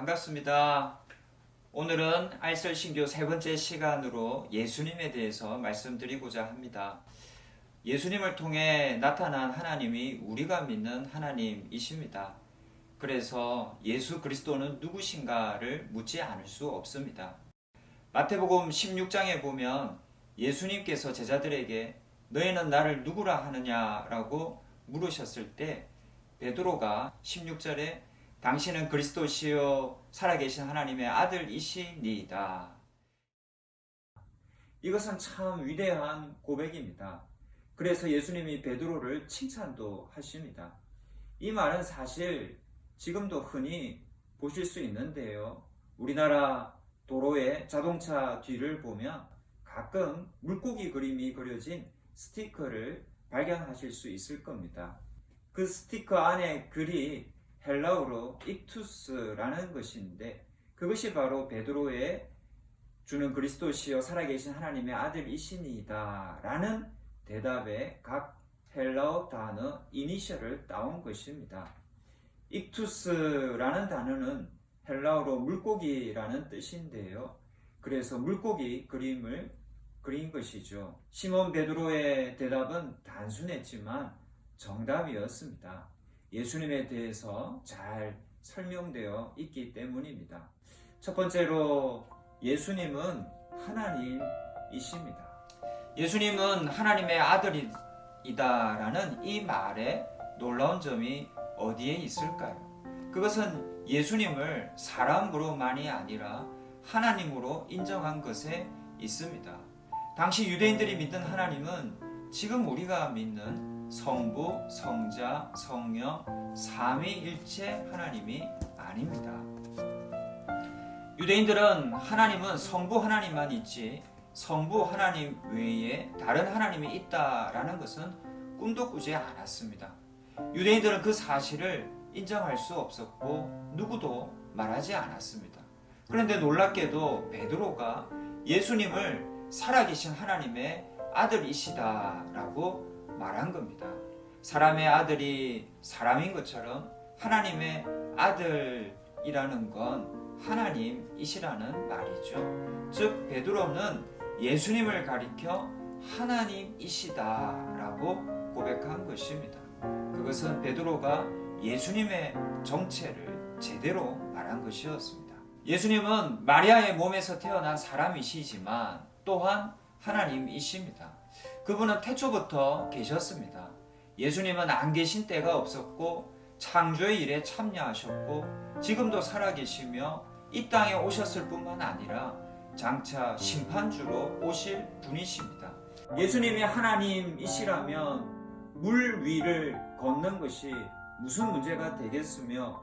반갑습니다. 오늘은 알쓸 신교 세 번째 시간으로 예수님에 대해서 말씀드리고자 합니다. 예수님을 통해 나타난 하나님이 우리가 믿는 하나님이십니다. 그래서 예수 그리스도는 누구신가를 묻지 않을 수 없습니다. 마태복음 16장에 보면 예수님께서 제자들에게 너희는 나를 누구라 하느냐라고 물으셨을 때 베드로가 16절에 당신은 그리스도시요 살아계신 하나님의 아들이시니이다. 이것은 참 위대한 고백입니다. 그래서 예수님이 베드로를 칭찬도 하십니다. 이 말은 사실 지금도 흔히 보실 수 있는데요. 우리나라 도로의 자동차 뒤를 보면 가끔 물고기 그림이 그려진 스티커를 발견하실 수 있을 겁니다. 그 스티커 안에 글이 헬라어로 익투스라는 것인데 그것이 바로 베드로의 주는 그리스도시요 살아계신 하나님의 아들이시니이다라는 대답에 각 헬라어 단어 이니셜을 따온 것입니다. 익투스라는 단어는 헬라어로 물고기라는 뜻인데요. 그래서 물고기 그림을 그린 것이죠. 시몬 베드로의 대답은 단순했지만 정답이었습니다. 예수님에 대해서 잘 설명되어 있기 때문입니다. 첫 번째로 예수님은 하나님이십니다. 예수님은 하나님의 아들이다라는 이 말에 놀라운 점이 어디에 있을까요? 그것은 예수님을 사람으로만이 아니라 하나님으로 인정한 것에 있습니다. 당시 유대인들이 믿는 하나님은 지금 우리가 믿는 성부, 성자, 성령, 삼위일체 하나님이 아닙니다. 유대인들은 하나님은 성부 하나님만 있지 성부 하나님 외에 다른 하나님이 있다라는 것은 꿈도 꾸지 않았습니다. 유대인들은 그 사실을 인정할 수 없었고 누구도 말하지 않았습니다. 그런데 놀랍게도 베드로가 예수님을 살아계신 하나님의 아들이시다라고 말한 겁니다. 사람의 아들이 사람인 것처럼 하나님의 아들이라는 건 하나님이시라는 말이죠. 즉 베드로는 예수님을 가리켜 하나님이시다라고 고백한 것입니다. 그것은 베드로가 예수님의 정체를 제대로 말한 것이었습니다. 예수님은 마리아의 몸에서 태어난 사람이시지만 또한 하나님이십니다. 그분은 태초부터 계셨습니다. 예수님은 안 계신 때가 없었고 창조의 일에 참여하셨고 지금도 살아계시며 이 땅에 오셨을 뿐만 아니라 장차 심판주로 오실 분이십니다. 예수님이 하나님이시라면 물 위를 걷는 것이 무슨 문제가 되겠으며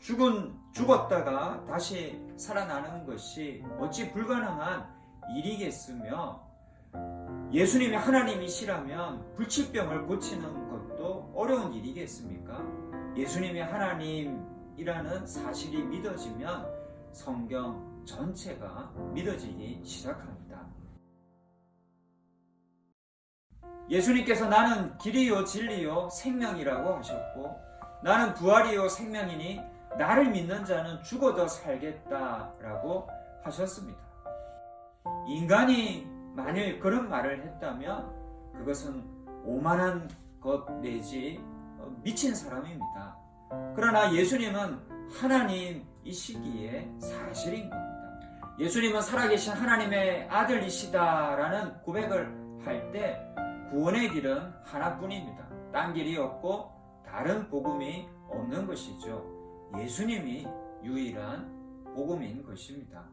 죽은 죽었다가 다시 살아나는 것이 어찌 불가능한 일이겠으며 예수님이 하나님이시라면 불치병을 고치는 것도 어려운 일이겠습니까? 예수님이 하나님이라는 사실이 믿어지면 성경 전체가 믿어지기 시작합니다. 예수님께서 나는 길이요 진리요 생명이라고 하셨고 나는 부활이요 생명이니 나를 믿는 자는 죽어도 살겠다라고 하셨습니다. 인간이 만일 그런 말을 했다면 그것은 오만한 것 내지 미친 사람입니다. 그러나 예수님은 하나님이시기에 사실인 겁니다. 예수님은 살아계신 하나님의 아들이시다라는 고백을 할 때 구원의 길은 하나뿐입니다. 딴 길이 없고 다른 복음이 없는 것이죠. 예수님이 유일한 복음인 것입니다.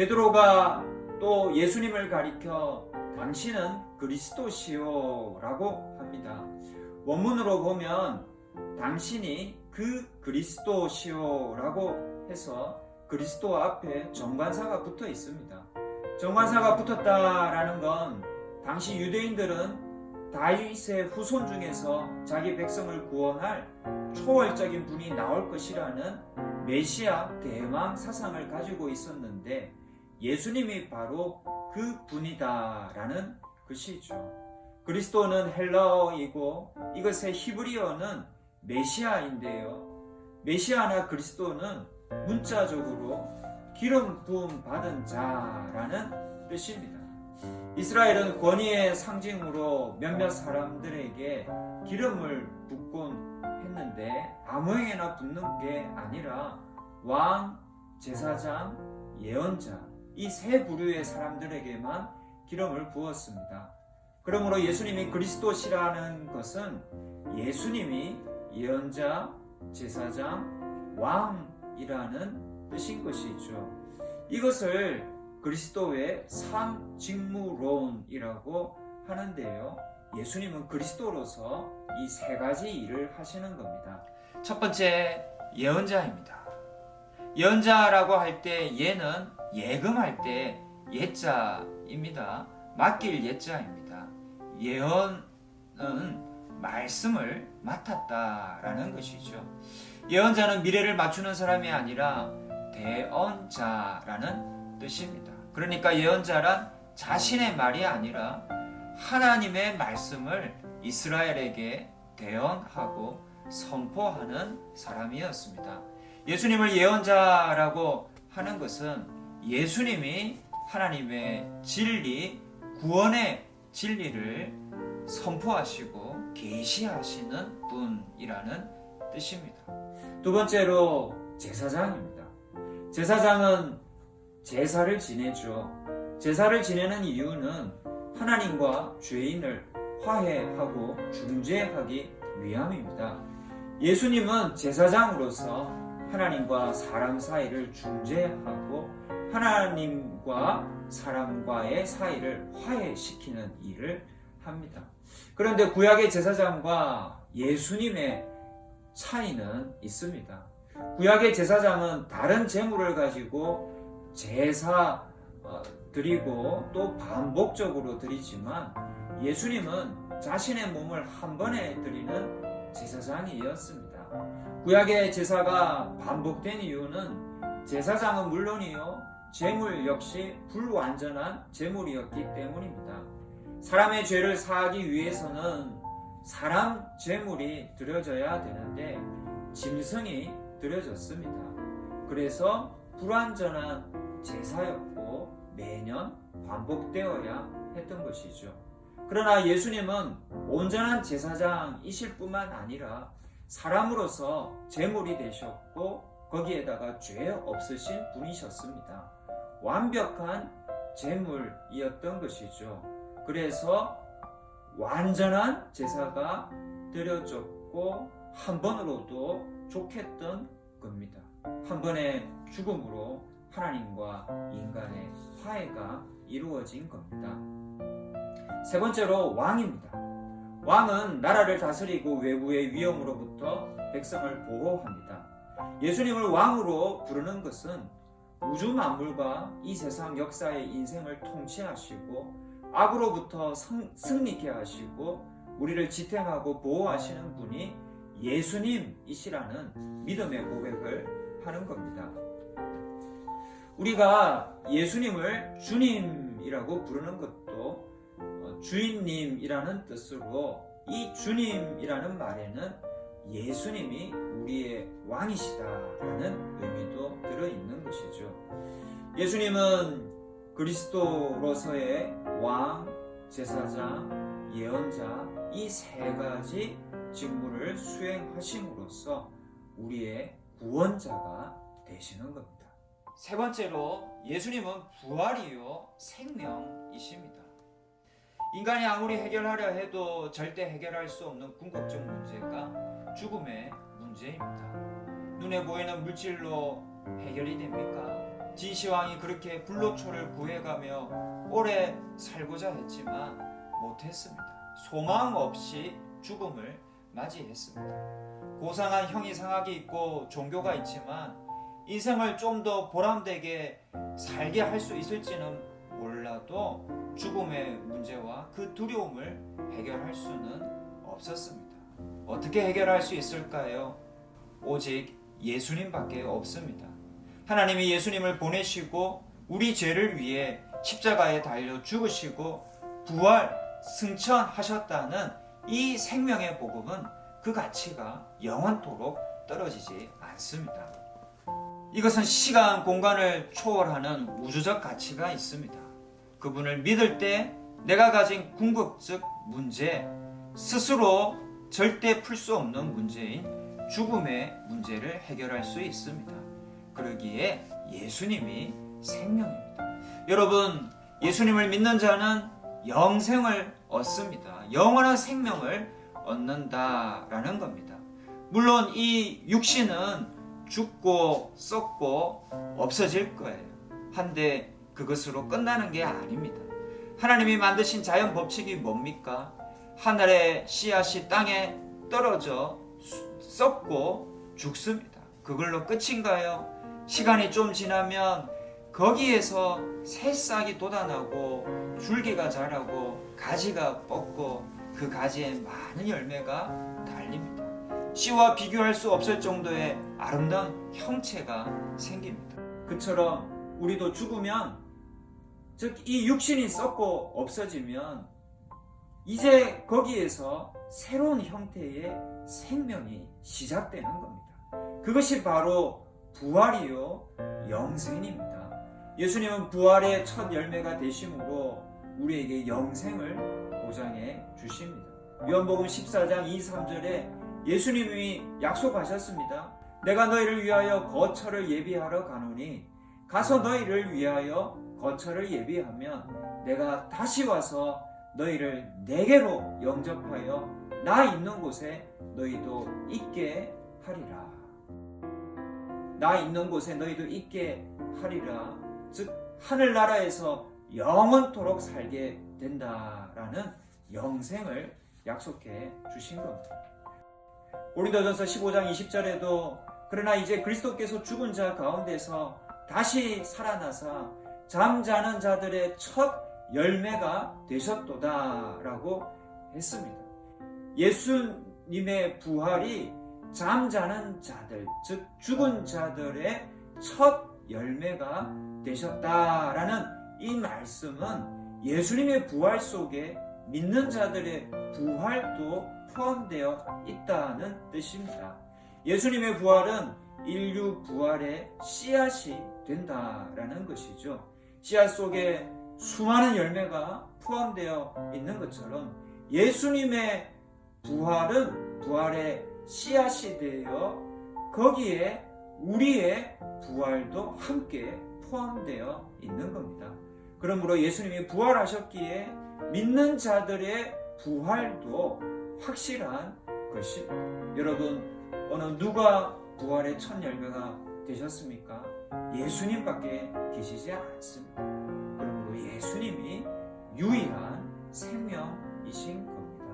베드로가 또 예수님을 가리켜 당신은 그리스도시요라고 합니다. 원문으로 보면 당신이 그 그리스도시요라고 해서 그리스도 앞에 정관사가 붙어 있습니다. 정관사가 붙었다라는 건 당시 유대인들은 다윗의 후손 중에서 자기 백성을 구원할 초월적인 분이 나올 것이라는 메시아 대망 사상을 가지고 있었는데 예수님이 바로 그 분이다라는 것이죠. 그리스도는 헬라어이고 이것의 히브리어는 메시아인데요. 메시아나 그리스도는 문자적으로 기름 부음 받은 자라는 뜻입니다. 이스라엘은 권위의 상징으로 몇몇 사람들에게 기름을 붓곤 했는데 아무에게나 붓는 게 아니라 왕, 제사장, 예언자 이 세 부류의 사람들에게만 기름을 부었습니다. 그러므로 예수님이 그리스도시라는 것은 예수님이 예언자, 제사장, 왕이라는 뜻인 것이죠. 이것을 그리스도의 삼직무론이라고 하는데요. 예수님은 그리스도로서 이 세 가지 일을 하시는 겁니다. 첫 번째 예언자입니다. 예언자라고 할 때 예는 예금할 때 예자입니다. 맡길 예자입니다. 예언은 말씀을 맡았다라는 것이죠. 예언자는 미래를 맞추는 사람이 아니라 대언자라는 뜻입니다. 그러니까 예언자란 자신의 말이 아니라 하나님의 말씀을 이스라엘에게 대언하고 선포하는 사람이었습니다. 예수님을 예언자라고 하는 것은 예수님이 하나님의 진리, 구원의 진리를 선포하시고 계시하시는 분이라는 뜻입니다. 두 번째로 제사장입니다. 제사장은 제사를 지내죠. 제사를 지내는 이유는 하나님과 죄인을 화해하고 중재하기 위함입니다. 예수님은 제사장으로서 하나님과 사람 사이를 중재하고 하나님과 사람과의 사이를 화해시키는 일을 합니다. 그런데 구약의 제사장과 예수님의 차이는 있습니다. 구약의 제사장은 다른 제물을 가지고 제사 어, 드리고 또 반복적으로 드리지만 예수님은 자신의 몸을 한 번에 드리는 제사장이었습니다. 구약의 제사가 반복된 이유는 제사장은 물론이요 제물 역시 불완전한 제물이었기 때문입니다. 사람의 죄를 사하기 위해서는 사람 제물이 드려져야 되는데 짐승이 드려졌습니다. 그래서 불완전한 제사였고 매년 반복되어야 했던 것이죠. 그러나 예수님은 온전한 제사장이실 뿐만 아니라 사람으로서 제물이 되셨고 거기에다가 죄 없으신 분이셨습니다. 완벽한 제물이었던 것이죠. 그래서 완전한 제사가 드려졌고 한 번으로도 좋겠던 겁니다. 한 번의 죽음으로 하나님과 인간의 화해가 이루어진 겁니다. 세 번째로 왕입니다. 왕은 나라를 다스리고 외부의 위험으로부터 백성을 보호합니다. 예수님을 왕으로 부르는 것은 우주 만물과 이 세상 역사의 인생을 통치하시고 악으로부터 성, 승리케 하시고 우리를 지탱하고 보호하시는 분이 예수님이시라는 믿음의 고백을 하는 겁니다. 우리가 예수님을 주님이라고 부르는 것도 어, 주인님이라는 뜻으로 이 주님이라는 말에는 예수님이 우리의 왕이시다라는 의미도 들어있는 것이죠. 예수님은 그리스도로서의 왕, 제사장, 예언자 이 세 가지 직무를 수행하심으로써 우리의 구원자가 되시는 겁니다. 세 번째로 예수님은 부활이요 생명이십니다. 인간이 아무리 해결하려 해도 절대 해결할 수 없는 궁극적 문제가 죽음의 문제입니다. 눈에 보이는 물질로 해결이 됩니까? 진시황이 그렇게 불로초를 구해가며 오래 살고자 했지만 못했습니다. 소망 없이 죽음을 맞이했습니다. 고상한 형이 상학이 있고 종교가 있지만 인생을 좀 더 보람되게 살게 할 수 있을지는 몰라도 죽음의 문제와 그 두려움을 해결할 수는 없었습니다. 어떻게 해결할 수 있을까요? 오직 예수님밖에 없습니다. 하나님이 예수님을 보내시고 우리 죄를 위해 십자가에 달려 죽으시고 승천하셨다는 이 생명의 복음은 그 가치가 영원토록 떨어지지 않습니다. 이것은 시간, 공간을 초월하는 우주적 가치가 있습니다. 그분을 믿을 때 내가 가진 궁극적 문제, 스스로 절대 풀 수 없는 문제인 죽음의 문제를 해결할 수 있습니다. 그러기에 예수님이 생명입니다. 여러분, 예수님을 믿는 자는 영생을 얻습니다. 영원한 생명을 얻는다라는 겁니다. 물론 이 육신은 죽고 썩고 없어질 거예요. 한데 그것으로 끝나는 게 아닙니다. 하나님이 만드신 자연 법칙이 뭡니까? 하늘의 씨앗이 땅에 떨어져 썩고 죽습니다. 그걸로 끝인가요? 시간이 좀 지나면 거기에서 새싹이 돋아나고 줄기가 자라고 가지가 뻗고 그 가지에 많은 열매가 달립니다. 씨와 비교할 수 없을 정도의 아름다운 형체가 생깁니다. 그처럼 우리도 죽으면 즉 이 육신이 썩고 없어지면 이제 거기에서 새로운 형태의 생명이 시작되는 겁니다. 그것이 바로 부활이요 영생입니다. 예수님은 부활의 첫 열매가 되심으로 우리에게 영생을 보장해 주십니다. 요한복음 14장 2, 3절에 예수님이 약속하셨습니다. 내가 너희를 위하여 거처를 예비하러 가노니 가서 너희를 위하여 거처를 예비하면 내가 다시 와서 너희를 내게로 영접하여 나 있는 곳에 너희도 있게 하리라. 나 있는 곳에 너희도 있게 하리라. 즉 하늘나라에서 영원토록 살게 된다라는 영생을 약속해 주신 겁니다. 고린도전서 15장 20절에도 그러나 이제 그리스도께서 죽은 자 가운데서 다시 살아나사 잠자는 자들의 첫 열매가 되셨도다라고 했습니다. 예수님의 부활이 잠자는 자들, 즉 죽은 자들의 첫 열매가 되셨다라는 이 말씀은 예수님의 부활 속에 믿는 자들의 부활도 포함되어 있다는 뜻입니다. 예수님의 부활은 인류 부활의 씨앗이 된다라는 것이죠. 씨앗 속에 수많은 열매가 포함되어 있는 것처럼 예수님의 부활은 부활의 씨앗이 되어 거기에 우리의 부활도 함께 포함되어 있는 겁니다. 그러므로 예수님이 부활하셨기에 믿는 자들의 부활도 확실한 것입니다. 여러분, 어느 누가 부활의 첫 열매가 되셨습니까? 예수님밖에 계시지 않습니다. 예수님이 유일한 생명이신 겁니다.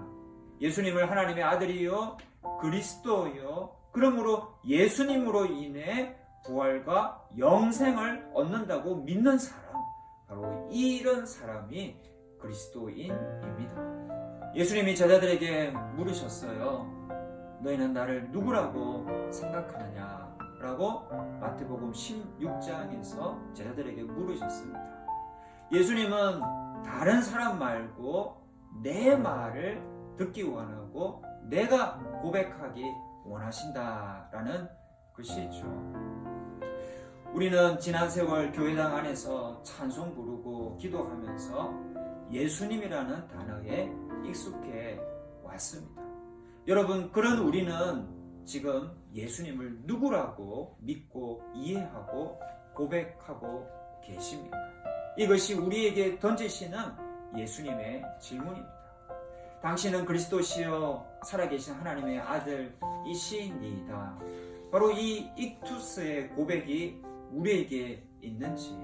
예수님을 하나님의 아들이요 그리스도요 그러므로 예수님으로 인해 부활과 영생을 얻는다고 믿는 사람 바로 이런 사람이 그리스도인입니다. 예수님이 제자들에게 물으셨어요. 너희는 나를 누구라고 생각하느냐? 라고 마태복음 16장에서 제자들에게 물으셨습니다. 예수님은 다른 사람 말고 내 말을 듣기 원하고 내가 고백하기 원하신다라는 것이죠. 우리는 지난 세월 교회당 안에서 찬송 부르고 기도하면서 예수님이라는 단어에 익숙해 왔습니다. 여러분, 그런 우리는 지금 예수님을 누구라고 믿고 이해하고 고백하고 계십니까? 이것이 우리에게 던지시는 예수님의 질문입니다. 당신은 그리스도시요 살아계신 하나님의 아들이시니이다. 바로 이 익투스의 고백이 우리에게 있는지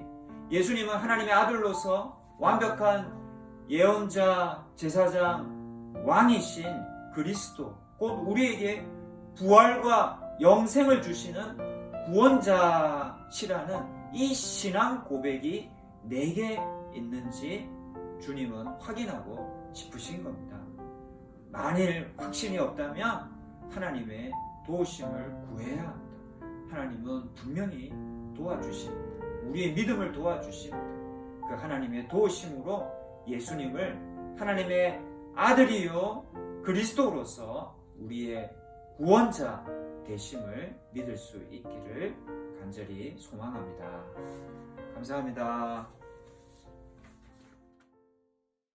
예수님은 하나님의 아들로서 완벽한 예언자, 제사장, 왕이신 그리스도 곧 우리에게 부활과 영생을 주시는 구원자시라는 이 신앙 고백이 내게 있는지 주님은 확인하고 싶으신 겁니다. 만일 확신이 없다면 하나님의 도우심을 구해야 합니다. 하나님은 분명히 도와주십니다. 우리의 믿음을 도와주십니다. 그 하나님의 도우심으로 예수님을 하나님의 아들이요 그리스도로서 우리의 구원자 되심을 믿을 수 있기를 간절히 소망합니다. 감사합니다.